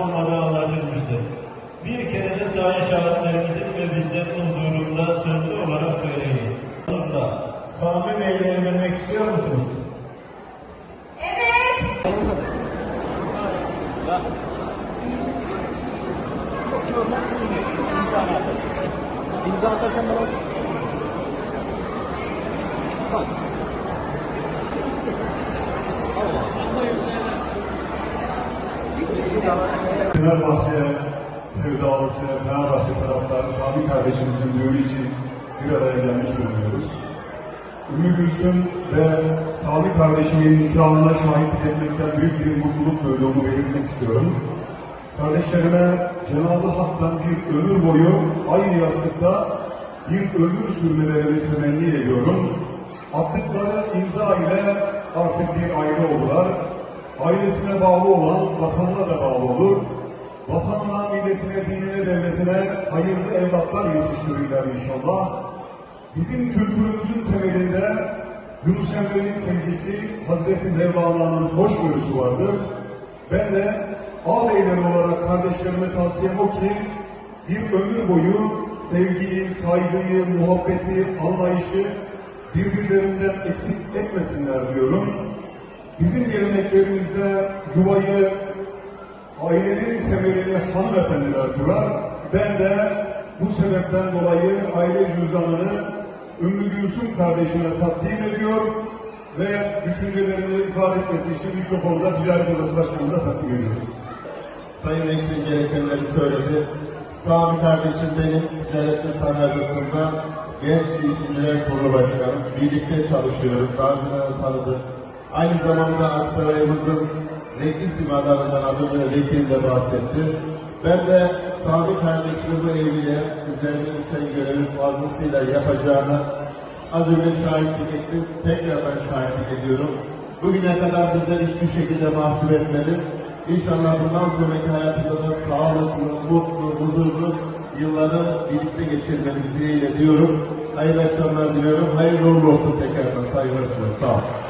olmadığı anlaşılmıştır. Bir kere de sayın şahitlerimizin ve bizlerin huzurunda sözlü olarak söyleyiniz. Huzurda Sami Bey'le evlenmek istiyor musunuz? Evet. İmza atarken bana Bak. Fenerbahçe sevdalısı, Fenerbahçe taraftarı Sami kardeşimizin düğünü için bir araya gelmiş bulunuyoruz. Ümmü Gülsüm ve Sami kardeşimin nikahına şahitlik etmekten büyük bir mutluluk duyduğumu belirtmek istiyorum. Kardeşlerime Cenab-ı Hak'tan bir ömür boyu aynı yastıkta bir ömür sürmelerini temenni ediyorum. Attıkları imza ile artık bir aile oldular. Ailesine bağlı olan vatanına da bağlı olur. Vatanına, milletine, dinine, devletine hayırlı evlatlar yetiştirirler inşallah. Bizim kültürümüzün temelinde Yunus Emre'nin sevgisi, Hazreti Mevlana'nın hoşgörüsü vardır. Ben de ağabeyleri olarak kardeşlerime tavsiyem o ki bir ömür boyu sevgiyi, saygıyı, muhabbeti, anlayışı birbirlerinden eksik etmesinler diyorum. Bizim geleneklerimizde yuvayı, ailenin temelini hanımefendiler kurar. Ben de bu sebepten dolayı aile cüzdanını Ümmü Gülsüm kardeşime takdim ediyor ve düşüncelerini ifade etmesi için mikrofonu da Ticaret Odası Başkanımıza takdim ediyorum. Sayın Vekilim gerekenleri söyledi. Sami kardeşim benim Ticaret ve Sanayi Odası'nda Genç Girişimciler Kurulu Başkanı. Birlikte çalışıyoruz. Daha önce tanıdık. Aynı zamanda Aksaray'ımızın renkli simalarından az önce de Vekilim de bahsetti. Ben de Sami kardeşimin bu evliliğe üzerine düşen görevi fazlasıyla yapacağına az önce şahitlik ettim. Tekrardan şahitlik ediyorum. Bugüne kadar bizleri hiçbir şekilde mahcup etmedi. İnşallah bundan sonraki hayatında da sağlıklı, mutlu, huzurlu yılları birlikte geçirmeniz dileğiyle diyorum. Hayırlı akşamlar diliyorum. Hayırlı uğurlu olsun tekrardan saygılar sunuyorum. Sağ olun.